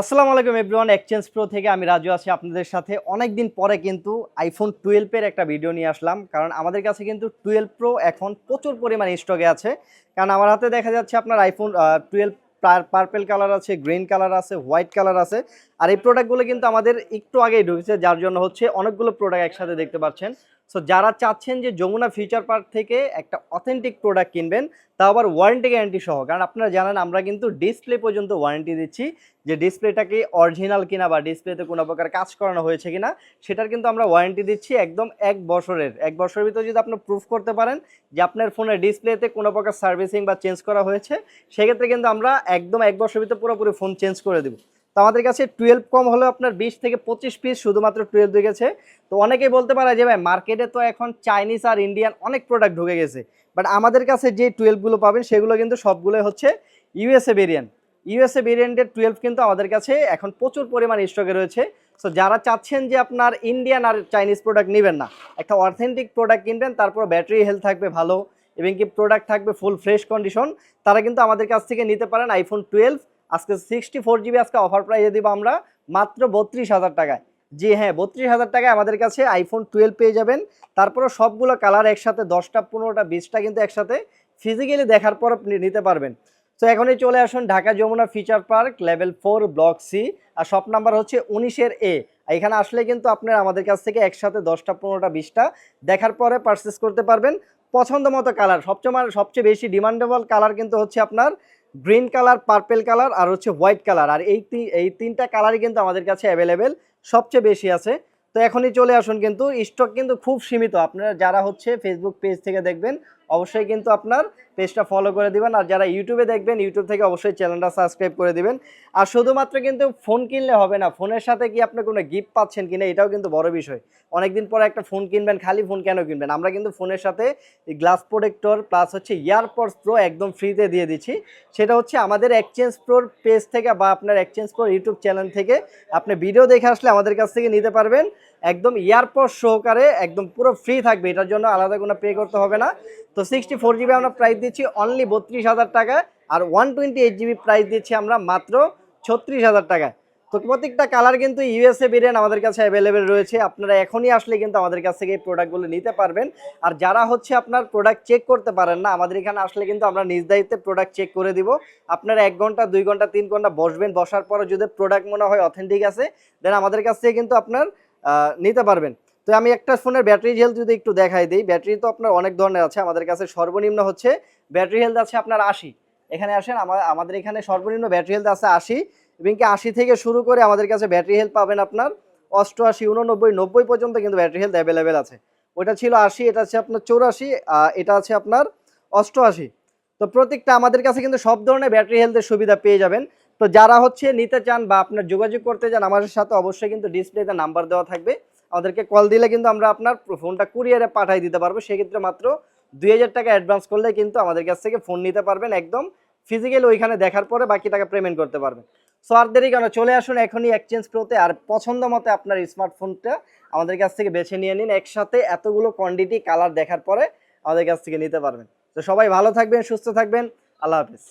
আসসালামু আলাইকুম everyone exchange pro থেকে আমি রাজু আছি আপনাদের সাথে। অনেক দিন পরে কিন্তু আইফোন টুয়েলভের একটা ভিডিও নিয়ে আসলাম, কারণ আমাদের কাছে কিন্তু টুয়েলভ প্রো এখন প্রচুর পরিমাণে স্টকে আছে। কারণ আমার হাতে দেখা যাচ্ছে আপনার আইফোন টুয়েলভ পার্পেল কালার আছে গ্রিন কালার আছে হোয়াইট কালার আছে। আর এই প্রোডাক্টগুলো কিন্তু আমাদের একটু আগেই ঢুকেছে, যার জন্য হচ্ছে অনেকগুলো প্রোডাক্ট একসাথে দেখতে পাচ্ছেন। সো যারা চাচ্ছেন যে যমুনা ফিউচার পার্ক থেকে একটা অথেন্টিক প্রোডাক্ট কিনবেন, তা আবার ওয়ারেন্টি গ্যারান্টি সহ। কারণ আপনারা জানেন, আমরা কিন্তু ডিসপ্লে পর্যন্ত ওয়ারেন্টি দিচ্ছি। যে ডিসপ্লেটাকে অরিজিনাল কিনা বা ডিসপ্লেতে কোনো প্রকার কাজ করানো হয়েছে কিনা, সেটার কিন্তু আমরা ওয়ারেন্টি দিচ্ছি একদম এক বছরের। এক বছরের ভিতরে যদি আপনি প্রুফ করতে পারেন যে আপনার ফোনের ডিসপ্লেতে কোনো প্রকার সার্ভিসিং বা চেঞ্জ করা হয়েছে, সেক্ষেত্রে কিন্তু আমরা একদম এক বছরের ভিতরে পুরোপুরি ফোন চেঞ্জ করে দেবো। তো আমাদের কাছে টুয়েলভ কম হলেও আপনার বিশ থেকে পঁচিশ পিস শুধুমাত্র টুয়েলভ ঢুকে গেছে। তো অনেকেই বলতে পারে যে, ভাই মার্কেটে তো এখন চাইনিজ আর ইন্ডিয়ান অনেক প্রোডাক্ট ঢুকে গেছে। বাট আমাদের কাছে যে টুয়েলভগুলো পাবেন, সেগুলো কিন্তু সবগুলোই হচ্ছে ইউএসএ ভেরিয়েন্ট ইউএসএ ভেরিয়েন্টের টুয়েলভ কিন্তু আমাদের কাছে এখন প্রচুর পরিমাণ স্টকে রয়েছে। সো যারা চাচ্ছেন যে আপনার ইন্ডিয়ান আর চাইনিজ প্রোডাক্ট নেবেন না, একটা অথেন্টিক প্রোডাক্ট কিনবেন, তারপর ব্যাটারি হেলথ থাকবে ভালো এবং কি প্রোডাক্ট থাকবে ফুল ফ্রেশ কন্ডিশন তারা কিন্তু আমাদের কাছ থেকে নিতে পারেন আইফোন টুয়েলভ আজকে সিক্সটি ফোর জিবি আজকে অফার প্রাইসে দিব আমরা মাত্র বত্রিশ হাজার টাকায়। জি হ্যাঁ বত্রিশ হাজার টাকায় আমাদের কাছে আইফোন টুয়েলভ পেয়ে যাবেন। তারপরে সবগুলো কালার একসাথে, দশটা, পনেরোটা, বিশটা কিন্তু একসাথে ফিজিক্যালি দেখার পর আপনি নিতে পারবেন। তো এখনই চলে আসুন Dhaka Jamuna future park level four block C আর শপ নাম্বার হচ্ছে উনিশের এ এখানে আসলে কিন্তু আপনারা আমাদের কাছ থেকে একসাথে দশটা, পনেরোটা, বিশটা দেখার পরে পারচেস করতে পারবেন। পছন্দ মতো কালার সবচেয়ে মানে সবচেয়ে বেশি ডিমান্ডেবল কালার কিন্তু হচ্ছে আপনার গ্রিন কালার, পার্পেল কালার আর হচ্ছে হোয়াইট কালার। আর এই এই তিনটা কালারই কিন্তু আমাদের কাছে অ্যাভেলেবেল, সবচেয়ে বেশি আছে। তো এখনই চলে আসুন কিন্তু স্টক কিন্তু খুব সীমিত। আপনারা যারা হচ্ছে ফেসবুক পেজ থেকে দেখবেন অবশ্যই কিন্তু আপনার পেজটা ফলো করে দিবেন। আর যারা ইউটিউবে দেখবেন ইউটিউব থেকে অবশ্যই চ্যানেলটা সাবস্ক্রাইব করে দিবেন। আর শুধুমাত্র কিন্তু ফোন কিনলে হবে না ফোনের সাথে কি আপনি কোনো গিফট পাচ্ছেন কিনা, এটাও কিন্তু বড় বিষয়। অনেকদিন পরে একটা ফোন কিনবেন, খালি ফোন কেন কিনবেন? আমরা কিন্তু ফোনের সাথে গ্লাস প্রোটেক্টর প্লাস হচ্ছে ইয়ারপডস প্রো একদম ফ্রিতে দিয়ে দিচ্ছি। সেটা হচ্ছে আমাদের এক্সচেঞ্জ প্রোর পেজ থেকে বা আপনার এক্সচেঞ্জ প্রোর ইউটিউব চ্যানেল থেকে আপনি ভিডিও দেখে আসলে আমাদের কাছ থেকে নিতে পারবেন। একদম ইয়ারপড সহকারে একদম পুরো ফ্রি থাকবে। এটার জন্য আলাদা কোনো পে করতে হবে না। তো সিক্সটি ফোর জিবি আমরা প্রাইস দিচ্ছি অনলি বত্রিশ হাজার টাকা আর one twenty eight GB price দিচ্ছি আমরা মাত্র ছত্রিশ হাজার টাকা। তো প্রত্যেকটা কালার কিন্তু ইউএসএ ভেরিয়েন্ট আমাদের কাছে অ্যাভেলেবেল রয়েছে। আপনারা এখনই আসলে কিন্তু আমাদের কাছ থেকে এই প্রোডাক্টগুলো নিতে পারবেন। আর যারা হচ্ছে আপনার প্রোডাক্ট চেক করতে পারেন না, আমাদের এখানে আসলে কিন্তু আমরা নিজ দায়িত্বে প্রোডাক্ট চেক করে দিব। আপনারা এক ঘণ্টা, দুই ঘণ্টা, তিন ঘণ্টা বসবেন। বসার পরে যদি প্রোডাক্ট মনে হয় অথেন্টিক আছে দেন আমাদের কাছ থেকে কিন্তু আপনার নিতে পারবেন। তো আমি একটা ফোনের ব্যাটারি হেলথ যদি একটু দেখাই দিই, ব্যাটারি তো আপনার অনেক ধরনের আছে, আমাদের কাছে সর্বনিম্ন হচ্ছে ব্যাটারি হেলথ আছে আপনার আশি। এখানে আসেন, আমা- আমাদের এখানে সর্বনিম্ন ব্যাটারি হেলথ আছে আশি, এবং কি আশি থেকে শুরু করে আমাদের কাছে ব্যাটারি হেলথ পাবেন আপনার অষ্টআশি, উননব্বই, নব্বই পর্যন্ত কিন্তু ব্যাটারি হেলথ অ্যাভেলেবেল আছে। ওটা ছিল আশি, এটা আছে আপনার চৌরাশি এটা আছে আপনার অষ্টআশি। তো প্রত্যেকটা আমাদের কাছে কিন্তু সব ধরনের ব্যাটারি হেলথের সুবিধা পেয়ে যাবেন। তো যারা হচ্ছে নিতে চান বা আপনার যোগাযোগ করতে চান আমাদের সাথে অবশ্যই কিন্তু ডিসপ্লেতে নাম্বার দেওয়া থাকবে। আমাদেরকে কল দিলে কিন্তু আমরা আপনার ফোনটা কুরিয়ারে পাঠিয়ে দিতে পারব। সেক্ষেত্রে মাত্র দুই হাজার টাকা অ্যাডভান্স করলে কিন্তু আমাদের কাছ থেকে ফোন নিতে পারবেন একদম ফিজিক্যালি ওইখানে দেখার পরে বাকি টাকা পেমেন্ট করতে পারবেন। সো আর দেরি কেন, চলে আসুন এখনই এক্সচেঞ্জ প্রোতে আর পছন্দ মতো আপনার স্মার্টফোনটা আমাদের কাছ থেকে বেছে নিয়ে নিন। একসাথে এতগুলো কোয়ান্টিটি কালার দেখার পরে আমাদের কাছ থেকে নিতে পারবেন। তো সবাই ভালো থাকবেন, সুস্থ থাকবেন। আল্লাহ হাফিজ।